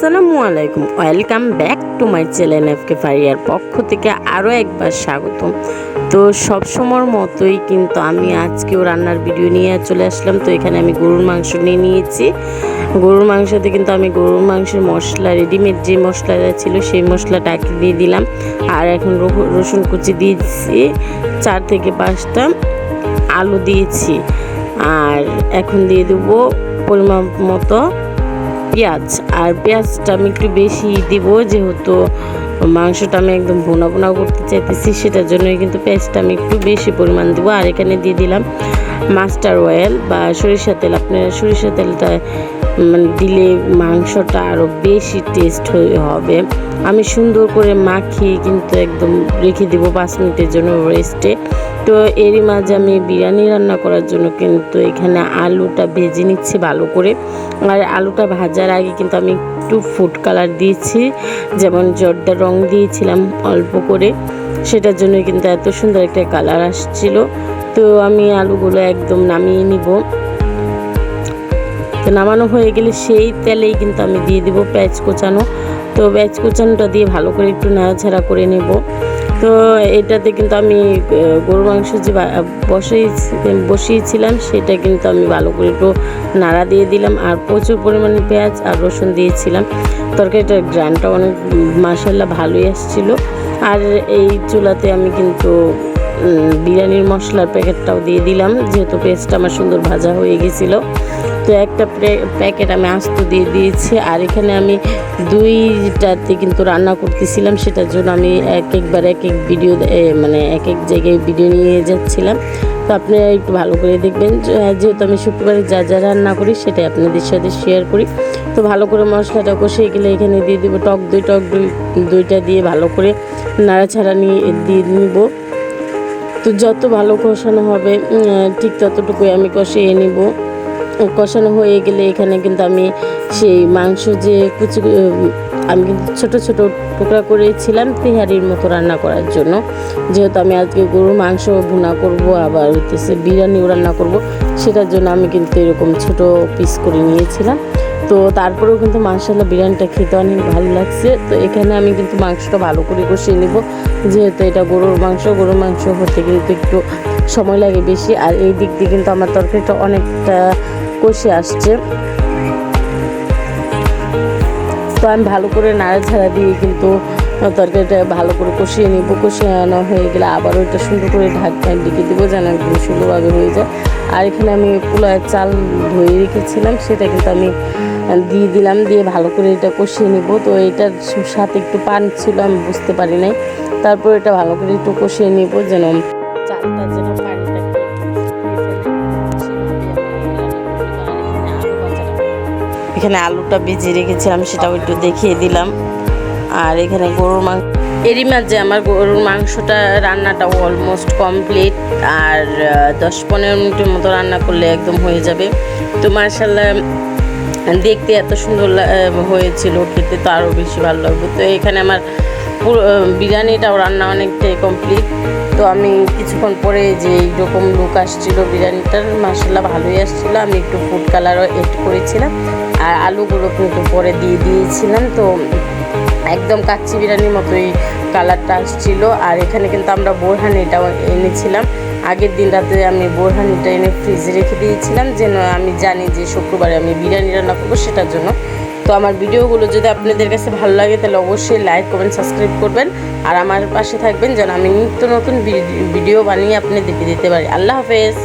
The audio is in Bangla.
আসসালামু আলাইকুম। Welcome back to my channel FK ফারিয়ার পক্ষ থেকে আরও একবার স্বাগতম। তো সব সময়ের মতোই কিন্তু আমি আজকেও রান্নার ভিডিও নিয়ে চলে আসলাম। তো এখানে আমি গরুর মাংস নিয়ে নিয়েছি। গরুর মাংসতে কিন্তু আমি গরুর মাংসের মশলা রেডিমেড যে মশলাটা ছিল সেই মশলাটা আগে দিয়ে দিলাম। আর এখন রসু- রসুন কুচি দিয়েছি। চার থেকে পাঁচটা আলু দিয়েছি। আর এখন দিয়ে দেবো পরিমাণ মতো পেঁয়াজ। আর পেঁয়াজটা আমি একটু বেশি দিব, যেহেতু মাংসটা আমি একদম ভোনা ভোনা করতে চাইতেছি, সেটার জন্যই কিন্তু পেঁয়াজটা আমি একটু বেশি পরিমাণ দেবো। আর এখানে দিয়ে দিলাম মাস্টার অয়েল বা সরিষা তেল। আপনার সরিষা তেলটা দিলে মাংসটা আরও বেশি টেস্ট হবে। আমি সুন্দর করে মাখিয়ে কিন্তু একদম রেখে দেবো পাঁচ মিনিটের জন্য রেস্টে তো এরই মাঝে আমি বিরিয়ানি রান্না করার জন্য কিন্তু এখানে আলুটা ভেজে নিচ্ছি ভালো করে। আর আলুটা ভাজার আগে কিন্তু আমি একটু ফুড কালার দিয়েছি, যেমন জর্দার রং দিয়েছিলাম অল্প করে। সেটার জন্য কিন্তু এত সুন্দর একটা কালার আসছিল। তো আমি আলুগুলো একদম নামিয়ে নিব। তো নামানো হয়ে গেলে সেই তেলেই কিন্তু আমি দিয়ে দিব পেঁয়াজ কোচানো। তো পেঁয়াজ কোচানোটা দিয়ে ভালো করে একটু নাড়াছাড়া করে নেব। তো এটাতে কিন্তু আমি গরুর মাংস যে বা- বসিয়ে বসিয়েছিলাম সেটা কিন্তু আমি ভালো করে একটু নাড়া দিয়ে দিলাম আর প্রচুর পরিমাণে পেঁয়াজ আর রসুন দিয়েছিলাম। তরকারিটার গ্রানটা অনেক মাসাল্লাহ ভালোই আসছিল। আর এই চুলাতে আমি কিন্তু বিরিয়ানির মশলার প্যাকেটটাও দিয়ে দিলাম, যেহেতু পেস্টটা আমার সুন্দর ভাজা হয়ে গেছিল। তো একটা প্যা- প্যাকেট আমি আস্ত দিয়ে দিয়েছি, আর এখানে আমি দুইটাতে কিন্তু রান্না করতেছিলাম, সেটার জন্য আমি এক একবার এক এক ভিডিও মানে এক এক জায়গায় ভিডিও নিয়ে যাচ্ছিলাম। তো আপনারা একটু ভালো করে দেখবেন যেহেতু আমি শুক্রবারে যা যা রান্না করি, সেটাই আপনাদের সাথে শেয়ার করি। তো ভালো করে মশলাটা কষিয়ে গেলে এখানে দিয়ে দেবো টক দই টক দই দইটা দিয়ে ভালো করে নাড়াছাড়া নিয়ে, দিয়ে নিব। তো যত ভালো কষানো হবে ঠিক ততটুকুই আমি কষিয়ে নিব। কষানো হয়ে গেলে এখানে কিন্তু আমি সেই মাংস যে কুচি আমি কিন্তু ছোটো ছোট টুকরা করেছিলাম তেহারির মতো রান্না করার জন্য। যেহেতু আমি আজকে গরুর মাংস ভুনা করব, আবার হইতেছে বিরিয়ানিও রান্না করব, সেটার জন্য আমি কিন্তু এরকম ছোট পিস করে নিয়েছিলাম। তো তারপরেও কিন্তু মাংসাল্লা বিরিয়ানিটা খেতে অনেক ভালো লাগছে। তো এখানে আমি কিন্তু মাংসটা ভালো করে কষিয়ে নেব। যেহেতু এটা গরুর মাংস গরুর মাংস হতে কিন্তু একটু সময় লাগে বেশি। আর এই দিক দিয়ে কিন্তু আমার তরকারিটা অনেকটা কষে আসছে। তো আমি ভালো করে নাড়াঝাড়া দিয়ে কিন্তু তরকারিটা ভালো করে কষিয়ে নিব। কষিয়ানো হয়ে গেলে আবার ওইটা সুন্দর করে ঢাকনা ডেকে দেবো যেন একদম সুন্দরভাবে হয়ে যায়। আর এখানে আমি পোলার চাল ধুয়ে রেখেছিলাম, সেটা কিন্তু আমি দিয়ে দিলাম, দিয়ে ভালো করে এটা কষিয়ে নিব। তো এটার সাথে একটু পান ছিল, আমি বুঝতে পারি নাই। তারপর এটা ভালো করে একটু কষিয়ে নিব যেন চালটা যেন এখানে আলুটা ভিজিয়ে রেখেছিলাম, সেটাও একটু দেখিয়ে দিলাম। আর এখানে গরুর মাংস এরই মাঝে আমার গরুর মাংসটা রান্নাটা অলমোস্ট কমপ্লিট আর দশ পনেরো মিনিটের মতো রান্না করলে একদম হয়ে যাবে। তো মার্শাল্লাহ দেখতে এত সুন্দর হয়েছিল, খেতে তো আরও বেশি ভালো লাগবে। তো এখানে আমার পুরো বিরিয়ানিটাও রান্না অনেকটাই কমপ্লিট তো আমি কিছুক্ষণ পরে যে এইরকম লুক আসছিল বিরিয়ানিটার মাসাল্লাহ ভালোই আসছিল। আমি একটু ফুড কালারও এড করেছিলাম। আর আলুগুলো কিন্তু পরে দিয়ে দিয়েছিলাম। তো একদম কাচ্চি বিরিয়ানির মতোই কালারটা আসছিল। আর এখানে কিন্তু আমরা বোরহানিটাও এনেছিলাম। আগের দিন রাতে আমি বোরহানিটা এনে ফ্রিজে রেখে দিয়েছিলাম, যেন আমি জানি যে শুক্রবারে আমি বিরিয়ানি রান্না করব সেটার জন্য। তো আমার ভিডিওগুলো যদি আপনাদের কাছে ভালো লাগে, তাহলে অবশ্যই লাইক কমেন্ট সাবস্ক্রাইব করবেন। আর আমার পাশে থাকবেন, যেন আমি নিত্য নতুন ভিডিও বানিয়ে আপনাদেরকে দিতে পারি। আল্লাহ হাফেজ!